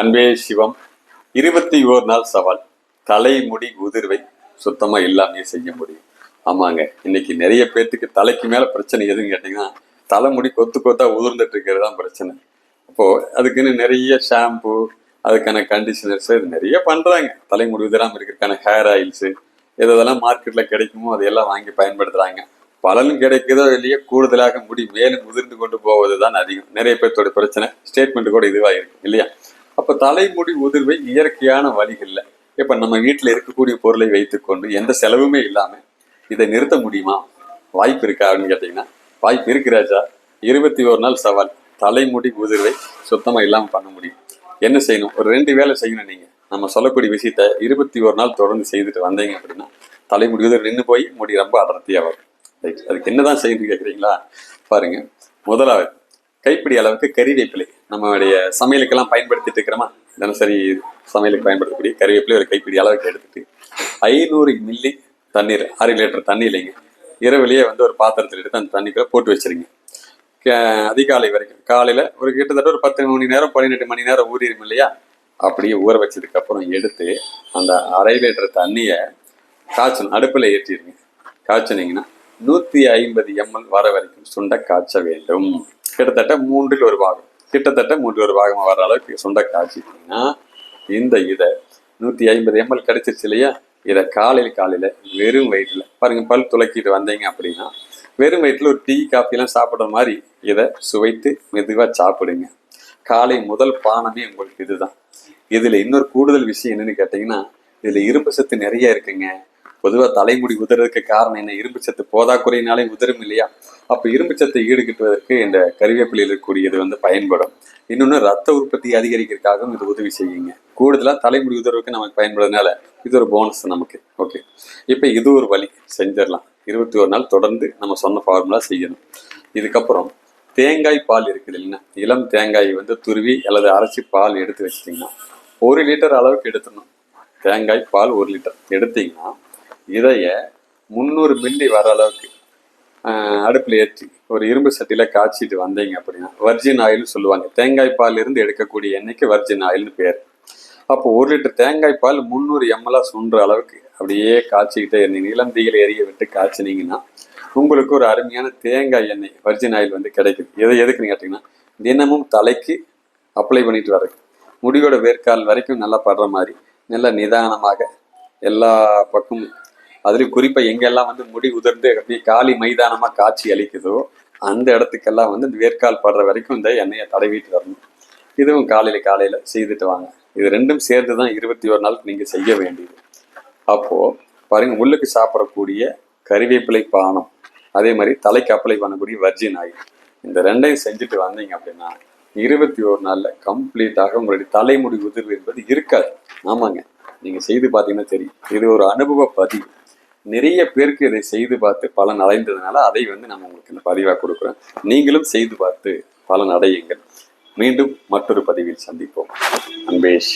அன்பே சிவம். இருபத்தி ஓர் நாள் சவால். தலைமுடி உதிர்வை சுத்தமாக இல்லாமே செய்ய முடியும். ஆமாங்க இன்னைக்கு நிறைய பேர்த்துக்கு தலைக்கு மேலே பிரச்சனை எதுன்னு கேட்டிங்கன்னா தலைமுடி கொத்து கொத்தா உதிர்ந்துட்டு இருக்கிறது தான் பிரச்சனை. அப்போது அதுக்குன்னு நிறைய ஷாம்பு அதுக்கான கண்டிஷனர்ஸ் இது நிறைய பண்ணுறாங்க தலைமுடி உதிராமல் இருக்கிறதுக்கான ஹேர் ஆயில்ஸு எதெல்லாம் மார்க்கெட்டில் கிடைக்குமோ அதையெல்லாம் வாங்கி பயன்படுத்துகிறாங்க பலனும் கிடைக்குதோ இல்லையோ கூடுதலாக முடி மேலும் உதிர்ந்து கொண்டு போவது தான் அதிகம். நிறைய பேர்த்தோட பிரச்சனை ஸ்டேட்மெண்ட் கூட இதுவாக இருக்கும் இல்லையா? அப்போ தலைமுடி உதிர்வை இயற்கையான வழிகளில். இப்போ நம்ம வீட்டில் இருக்கக்கூடிய பொருளை வைத்துக்கொண்டு எந்த செலவுமே இல்லாமல் இதை நிறுத்த முடியுமா? வாய்ப்பு இருக்கா அப்படின்னு கேட்டிங்கன்னா வாய்ப்பு இருக்கிறாச்சா ராஜா. இருபத்தி ஒரு நாள் சவால். தலைமுடி உதிர்வை சுத்தமாக இல்லாமல் பண்ண முடியும். என்ன செய்யணும்? ஒரு ரெண்டு வேலை செய்யணும் நீங்கள் நம்ம சொல்லக்கூடிய விஷயத்த இருபத்தி ஒரு நாள் தொடர்ந்து செய்துட்டு வந்தீங்க அப்படின்னா தலைமுடி உதிர் நின்று போய் முடி ரொம்ப அடர்த்தியாக வரும் ரைட் அதுக்கு என்னதான் செய்யணும்னு கேட்குறீங்களா பாருங்க. முதலாவது கைப்பிடி அளவுக்கு கறிவேப்பிலை. நம்மளுடைய சமையலுக்கெல்லாம் பயன்படுத்திட்டு இருக்கிறோமா? தினசரி சமையலுக்கு பயன்படுத்தக்கூடிய கறிவேப்பிலை ஒரு கைப்பிடி அளவுக்கு எடுத்துட்டு ஐநூறு மில்லி தண்ணீர் அரை லிட்டர் தண்ணி இல்லைங்க. இரவுலேயே வந்து ஒரு பாத்திரத்தில் எடுத்து அந்த தண்ணிக்குள்ள போட்டு வச்சிருங்க. அதிகாலை வரைக்கும். காலையில் ஒரு கிட்டத்தட்ட ஒரு பத்து மணி நேரம் பதினெட்டு மணி நேரம் ஊறிடும் இல்லையா? அப்படியே ஊற வச்சதுக்கு அப்புறம் எடுத்து அந்த அரை லிட்டர் தண்ணியை காய்ச்சணும் அடுப்பில் ஏற்றிடுங்க. காய்ச்சினீங்கன்னா நூற்றி ஐம்பது எம்எல் வர வரைக்கும் சுண்ட காய்ச்ச வேண்டும். கிட்டத்தட்ட மூன்றில் ஒரு பாகம். கிட்டத்தட்ட மூன்றில் ஒரு பாகமாக வர அளவுக்கு சுண்ட காய்ச்சிட்டீங்கன்னா இந்த இதை நூற்றி ஐம்பது எம்எல் கிடைச்சிருச்சு இல்லையா? இதை காலையில் காலையில் வெறும் வயிற்றில் பாருங்க பல் துளக்கிட்டு வந்தீங்க அப்படின்னா வெறும் வயிற்றில் ஒரு டீ காஃபிலாம் சாப்பிட்ற மாதிரி இதை சுவைத்து மெதுவாக சாப்பிடுங்க. காலை முதல் பானமே உங்களுக்கு இதுதான். இதுல இன்னொரு கூடுதல் விஷயம் என்னன்னு கேட்டீங்கன்னா இதுல இரும்பு சத்து நிறைய இருக்குங்க. பொதுவாக தலைமுடி உதறதுக்கு காரணம் என்ன? இரும்பு சத்து. போதாக்குறையினாலே உதரும் இல்லையா? அப்போ இரும்பு சத்தை ஈடுகட்டுவதற்கு இந்த கருவேப்பிலையில் இருக்கக்கூடியது வந்து பயன்படும். இன்னொன்று ரத்த உற்பத்தி அதிகரிக்கிறதுக்காகவும் இது உதவி செய்யுங்க. கூடுதலாக தலைமுடி உதிர்வுக்கு நமக்கு பயன்படுறதுனால இது ஒரு போனஸ் நமக்கு. ஓகே இப்போ இது ஒரு வழி. செஞ்சிடலாம். இருபத்தி ஒரு நாள் தொடர்ந்து நம்ம சொன்ன ஃபார்முலா செய்யணும். இதுக்கப்புறம் தேங்காய் பால் இருக்குது இல்லைன்னா இளம் தேங்காய் வந்து துருவி அல்லது அரைச்சி பால் எடுத்து வச்சிட்டிங்கன்னா ஒரு லிட்டர் அளவுக்கு எடுத்துடணும். தேங்காய் பால் ஒரு லிட்டர் எடுத்தீங்கன்னா இதைய முந்நூறு மில்லி வர அளவுக்கு அடுப்பில் ஏற்றி ஒரு இரும்பு சட்டியில் காய்ச்சிட்டு வந்தீங்க அப்படின்னா வர்ஜின் ஆயில்னு சொல்லுவாங்க. தேங்காய் பால் இருந்து எடுக்கக்கூடிய எண்ணெய்க்கு வர்ஜின் ஆயில்னு பேர். அப்போ ஒரு லிட்டர் தேங்காய் பால் முந்நூறு எம்எல்லாம் சுண்டுற அளவுக்கு அப்படியே காய்ச்சிக்கிட்டே இருந்தீங்க. இளம் தீயில எரிய விட்டு காய்ச்சினீங்கன்னா உங்களுக்கு ஒரு அருமையான தேங்காய் எண்ணெய் வர்ஜின் ஆயில் வந்து கிடைக்குது எதை எதுக்குன்னு கேட்டிங்கன்னா தினமும் தலைக்கு அப்ளை பண்ணிட்டு வரது முடியோட வேர்க்கால் வரைக்கும் நல்லா படுற மாதிரி நல்லா நிதானமாக எல்லா பக்கமும் அதுலேயும் குறிப்பாக எங்கெல்லாம் வந்து முடி உதிர்ந்து அப்படியே காலி மைதானமாக காட்சி அளிக்குதோ அந்த இடத்துக்கெல்லாம் வந்து இந்த வேர்க்கால் படுற வரைக்கும் இந்த எண்ணெயை தடவிட்டு வரணும். இதுவும் காலையில் காலையில் செய்துட்டு வாங்க. இது ரெண்டும் சேர்ந்து தான் இருபத்தி ஒரு நாளுக்கு நீங்கள் செய்ய வேண்டியது. அப்போது பாருங்கள் உள்ளுக்கு சாப்பிடக்கூடிய கறிவேப்பிலை பானம் அதே மாதிரி தலைக்கு அப்ளை பண்ணக்கூடிய வர்ஜின் ஆயில் இந்த ரெண்டையும் செஞ்சுட்டு வந்தீங்க அப்படின்னா இருபத்தி ஒரு நாளில் கம்ப்ளீட்டாக உங்களுடைய தலைமுடி உதிர்வு என்பது இருக்காது. ஆமாங்க. நீங்கள் செய்து பார்த்தீங்கன்னா தெரியும். இது ஒரு அனுபவ பதிவு. நிறைய பேருக்கு இதை செய்து பார்த்து பலன் அடைந்ததுனால அதை வந்து நம்ம உங்களுக்கு இந்த பதிவாக கொடுக்குறோம். நீங்களும் செய்து பார்த்து பலன் அடையுங்கள். மீண்டும் மற்றொரு பதிவில் சந்திப்போம். அன்பேஷ்